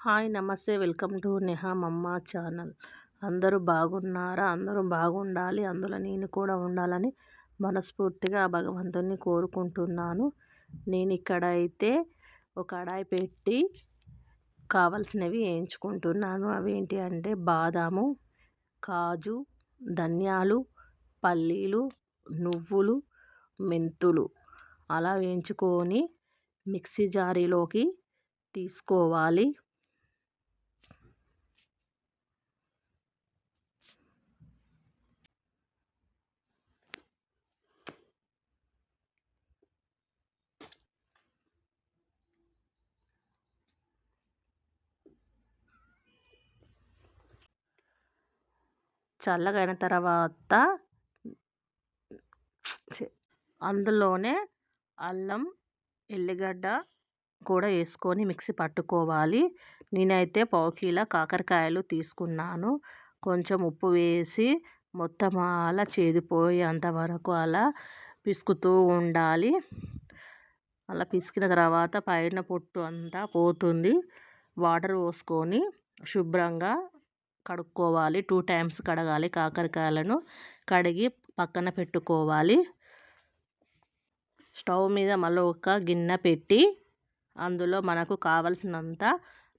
Hi నమస్తే. Welcome to Neha మమ్మ channel. అందరూ బాగున్నారా? అందరూ బాగుండాలి. అందులో నేను కూడా ఉండాలని మనస్ఫూర్తిగా భగవంతుని కోరుకుంటున్నాను. నేను ఇక్కడ అయితే ఒక కడాయి పెట్టి కావలసినవి వేయించుకుంటున్నాను. అవి ఏంటి అంటే బాదాము కాజు ధనియాలు పల్లీలు నువ్వులు మెంతులు అలా వేయించుకొని మిక్సీ జారీలోకి తీసుకోవాలి. చల్లగైన తర్వాత అందులోనే అల్లం ఎల్లిగడ్డ కూడా వేసుకొని మిక్సీ పట్టుకోవాలి. నేనైతే పావు కిలో కాకరకాయలు తీసుకున్నాను. కొంచెం ఉప్పు వేసి మొత్తం అలా చేదిపోయేంత వరకు అలా పిసుకుతూ ఉండాలి. అలా పిసికిన తర్వాత పైన పొట్టు అంతా పోతుంది. వాటర్ పోసుకొని శుభ్రంగా కడుక్కోవాలి. టూ టైమ్స్ కడగాలి. కాకరకాయలను కడిగి పక్కన పెట్టుకోవాలి. స్టవ్ మీద మళ్ళీ ఒక గిన్నె పెట్టి అందులో మనకు కావలసినంత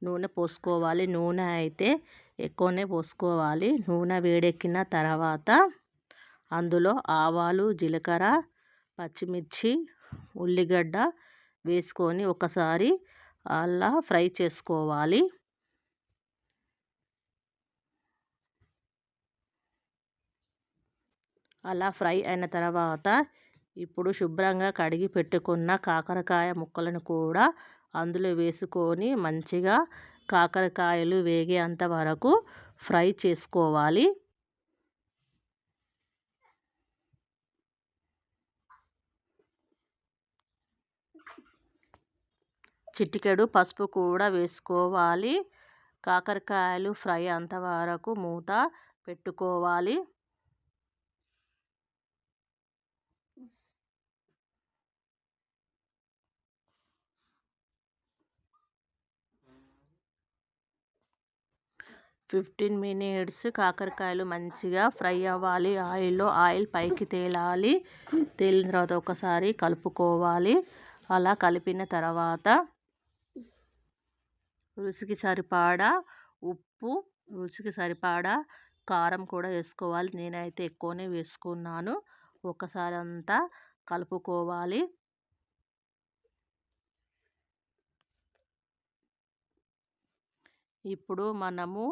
నూనె పోసుకోవాలి. నూనె అయితే ఎక్కువనే పోసుకోవాలి. నూనె వేడెక్కిన తర్వాత అందులో ఆవాలు జీలకర్ర పచ్చిమిర్చి ఉల్లిగడ్డ వేసుకొని ఒకసారి అలా ఫ్రై చేసుకోవాలి. అలా ఫ్రై అయిన తర్వాత ఇప్పుడు శుభ్రంగా కడిగి పెట్టుకున్న కాకరకాయ ముక్కలను కూడా అందులో వేసుకొని మంచిగా కాకరకాయలు వేగేంత వరకు ఫ్రై చేసుకోవాలి. చిటికెడు పసుపు కూడా వేసుకోవాలి. కాకరకాయలు ఫ్రై అంతవరకు మూత పెట్టుకోవాలి. ఫిఫ్టీన్ మినిట్స్ కాకరకాయలు మంచిగా ఫ్రై అవ్వాలి. ఆయిల్లో ఆయిల్ పైకి తేలాలి. తేలిన తర్వాత ఒకసారి కలుపుకోవాలి. అలా కలిపిన తర్వాత రుచికి సరిపడా ఉప్పు రుచికి సరిపడా కారం కూడా వేసుకోవాలి. నేనైతే ఎక్కువనే వేసుకున్నాను. ఒకసారి అంతా కలుపుకోవాలి. ఇప్పుడు మనము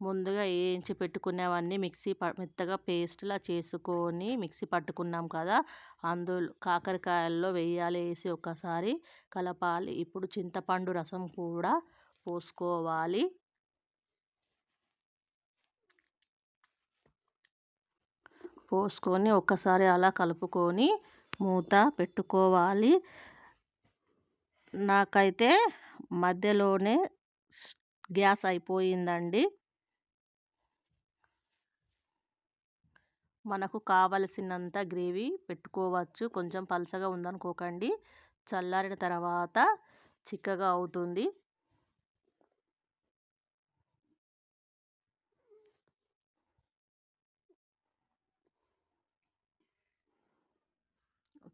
ముందుగా వేయించి పెట్టుకునేవన్నీ మిక్సీ మెత్తగా పేస్ట్లా చేసుకొని మిక్సీ పట్టుకున్నాం కదా! అందులో కాకరకాయల్లో వేయాలి వేసి ఒకసారి కలపాలి. ఇప్పుడు చింతపండు రసం కూడా పోసుకోవాలి. పోసుకొని ఒక్కసారి అలా కలుపుకొని మూత పెట్టుకోవాలి. నాకైతే మధ్యలోనే గ్యాస్ అయిపోయిందండి. మనకు కావలసినంత గ్రేవీ పెట్టుకోవచ్చు. కొంచెం పలసగా ఉందనుకోకండి. చల్లారిన తర్వాత చిక్కగా అవుతుంది.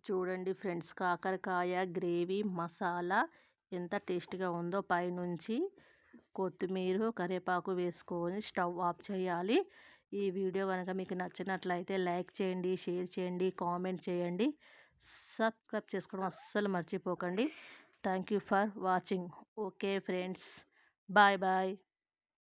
చూడండి ఫ్రెండ్స్ కాకరకాయ గ్రేవీ మసాలా ఎంత టేస్టీగా ఉందో పైనుంచి కొత్తిమీర కరివేపాకు వేసుకొని స్టవ్ ఆఫ్ చేయాలి. ఈ వీడియో కనుక మీకు నచ్చినట్లయితే లైక్ చేయండి షేర్ చేయండి కామెంట్ చేయండి. సబ్స్క్రైబ్ చేసుకోవడం అస్సలు మర్చిపోకండి. Thank you for watching. Okay friends. Bye bye.